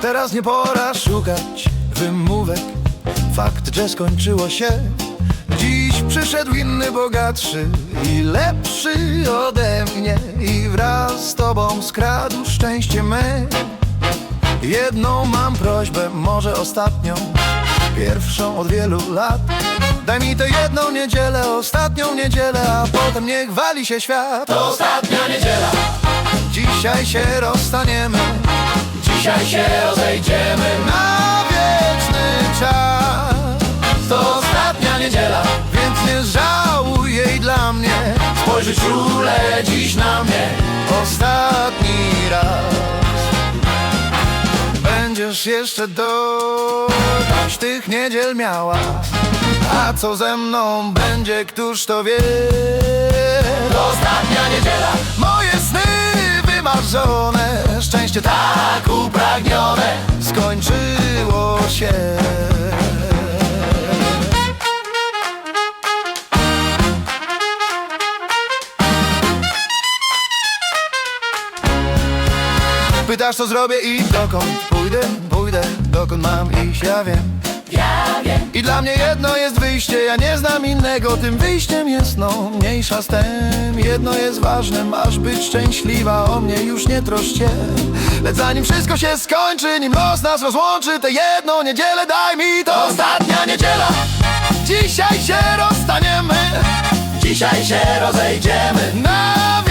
Teraz nie pora szukać wymówek. Fakt, że skończyło się. Dziś przyszedł inny, bogatszy i lepszy ode mnie. I wraz z tobą skradł szczęście me. Jedną mam prośbę, może ostatnią. Pierwszą od wielu lat Daj mi tę jedną niedzielę, ostatnią niedzielę A potem niech wali się świat. To ostatnia niedziela, Dzisiaj się rozstaniemy. Dzisiaj się rozejdziemy Na wieczny czas. To ostatnia niedziela, Więc nie żałuj jej dla mnie. Spojrzyj czule dziś na mnie. Ostatni raz. Będziesz jeszcze dość tych niedziel miała A co ze mną będzie, któż to wie? To ostatnia niedziela, Moje sny wymarzone Szczęście tak upragnione skończyło się. Pytasz co zrobię i dokąd pójdę, pójdę Dokąd mam iść, ja wiem Ja wiem, I dla mnie jedno jest wyjście, ja nie znam innego Tym wyjściem jest no, mniejsza z tem Jedno jest ważne, masz być szczęśliwa O mnie już nie troszcz się. Lecz zanim wszystko się skończy, nim los nas rozłączy Tę jedną niedzielę daj mi to. Ostatnia niedziela Dzisiaj się rozstaniemy. Dzisiaj się rozejdziemy. Na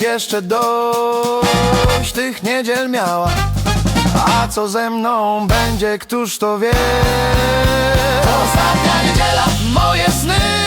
Jeszcze dość tych niedziel miała. A co ze mną będzie, któż to wie? Ostatnia niedziela, Moje sny